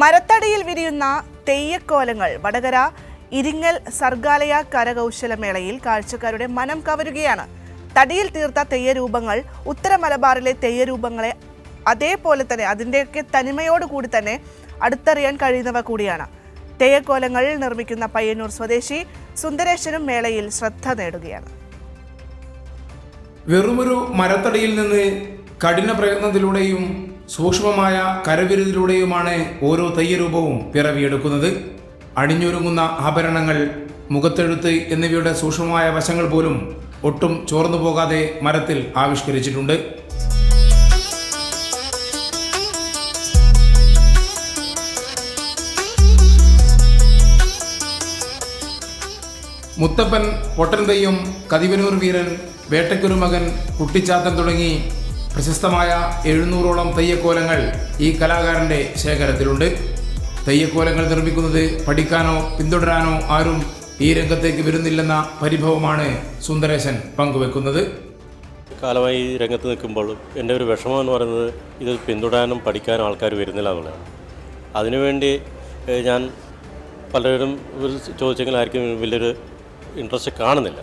മരത്തടിയിൽ വിരിയുന്ന തെയ്യക്കോലങ്ങൾ. വടകര ഇരിങ്ങൽ സർഗാലയ കരകൗശലമേളയിൽ കാഴ്ചക്കാരുടെ മനം കവരുകയാണ്. തടിയിൽ തീർത്ത തെയ്യരൂപങ്ങൾ ഉത്തര മലബാറിലെ തെയ്യരൂപങ്ങളെ അതേപോലെ തന്നെ അതിന്റെയൊക്കെ തനിമയോടുകൂടി തന്നെ അടുത്തറിയാൻ കഴിയുന്നവ കൂടിയാണ്. തെയ്യക്കോലങ്ങൾ നിർമ്മിക്കുന്ന പയ്യന്നൂർ സ്വദേശി സുന്ദരേശനും മേളയിൽ ശ്രദ്ധ നേടുകയാണ്. വെറുമൊരു മരത്തടിയിൽ നിന്ന് കഠിന പ്രയത്നത്തിലൂടെയും സൂക്ഷ്മമായ കരവിരുതിലൂടെയുമാണ് ഓരോ തയ്യരൂപവും പിറവിയെടുക്കുന്നത്. അണിഞ്ഞൊരുങ്ങുന്ന ആഭരണങ്ങൾ മുഖത്തെഴുത്ത് എന്നിവയുടെ സൂക്ഷ്മമായ വശങ്ങൾ പോലും ഒട്ടും ചോർന്നു പോകാതെ മരത്തിൽ ആവിഷ്കരിച്ചിട്ടുണ്ട്. മുത്തപ്പൻ പൊട്ടൻ തെയ്യം കതിവനൂർ വീരൻ വേട്ടക്കുരുമകൻ കുട്ടിച്ചാത്തൻ തുടങ്ങി പ്രശസ്തമായ എഴുന്നൂറോളം തെയ്യക്കോലങ്ങൾ ഈ കലാകാരന്റെ ശേഖരത്തിലുണ്ട്. തെയ്യക്കോലങ്ങൾ നിർമ്മിക്കുന്നത് പഠിക്കാനോ പിന്തുടരാനോ ആരും ഈ രംഗത്തേക്ക് വരുന്നില്ലെന്ന പരിഭവമാണ് സുന്ദരേശൻ പങ്കുവെക്കുന്നത്. കാലമായി ഈ രംഗത്ത് നിൽക്കുമ്പോൾ എന്റെ ഒരു വിഷമം എന്ന് പറയുന്നത് ഇത് പിന്തുടരാനും പഠിക്കാനും ആൾക്കാർ വരുന്നില്ല എന്നുള്ളതാണ്. അതിനുവേണ്ടി ഞാൻ പലരും ചോദിച്ചെങ്കിലും ആർക്കും വലിയൊരു ഇൻട്രസ്റ്റ് കാണുന്നില്ല.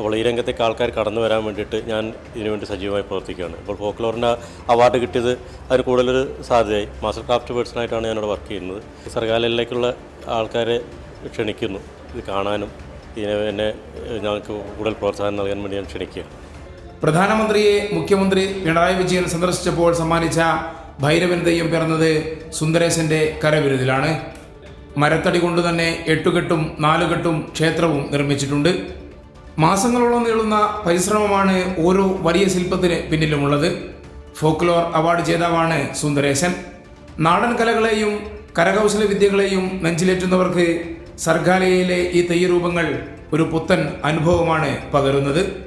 അപ്പോൾ ഈ രംഗത്തേക്ക് ആൾക്കാർ കടന്നു വരാൻ വേണ്ടിയിട്ട് ഞാൻ ഇതിനുവേണ്ടി സജീവമായി പ്രവർത്തിക്കുകയാണ്. ഇപ്പോൾ ഫോക്ലോറിന്റെ അവാർഡ് കിട്ടിയത് അതിന് കൂടുതലൊരു സാധ്യതയായി. മാസ്റ്റർ ക്രാഫ്റ്റ് പേഴ്സണായിട്ടാണ് ഞാനിവിടെ വർക്ക് ചെയ്യുന്നത്. സർഗാലയിലേക്കുള്ള ആൾക്കാരെ ക്ഷണിക്കുന്നു. ഇത് കാണാനും ഇതിനെ എന്നെ ഞങ്ങൾക്ക് കൂടുതൽ പ്രോത്സാഹനം നൽകാൻ വേണ്ടി ഞാൻ ക്ഷണിക്കുകയാണ്. പ്രധാനമന്ത്രിയെ മുഖ്യമന്ത്രി പിണറായി വിജയൻ സന്ദർശിച്ചപ്പോൾ സമ്മാനിച്ച ഭൈരവൻ തെയ്യം പിറന്നത് സുന്ദരേശന്റെ കരവിരുതിലാണ്. മരത്തടി കൊണ്ട് തന്നെ എട്ടുകെട്ടും നാലുകെട്ടും ക്ഷേത്രവും നിർമ്മിച്ചിട്ടുണ്ട്. മാസങ്ങളോളം നീളുന്ന പരിശ്രമമാണ് ഓരോ വലിയ ശില്പത്തിന് പിന്നിലുമുള്ളത്. ഫോക്ലോർ അവാർഡ് ജേതാവാണ് സുന്ദരേശൻ. നാടൻ കലകളെയും കരകൗശല വിദ്യകളെയും നെഞ്ചിലേറ്റുന്നവർക്ക് സർഗാലയയിലെ ഈ തെയ്യരൂപങ്ങൾ ഒരു പുത്തൻ അനുഭവമാണ് പകരുന്നത്.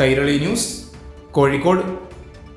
കൈരളി ന്യൂസ് കോഴിക്കോട്.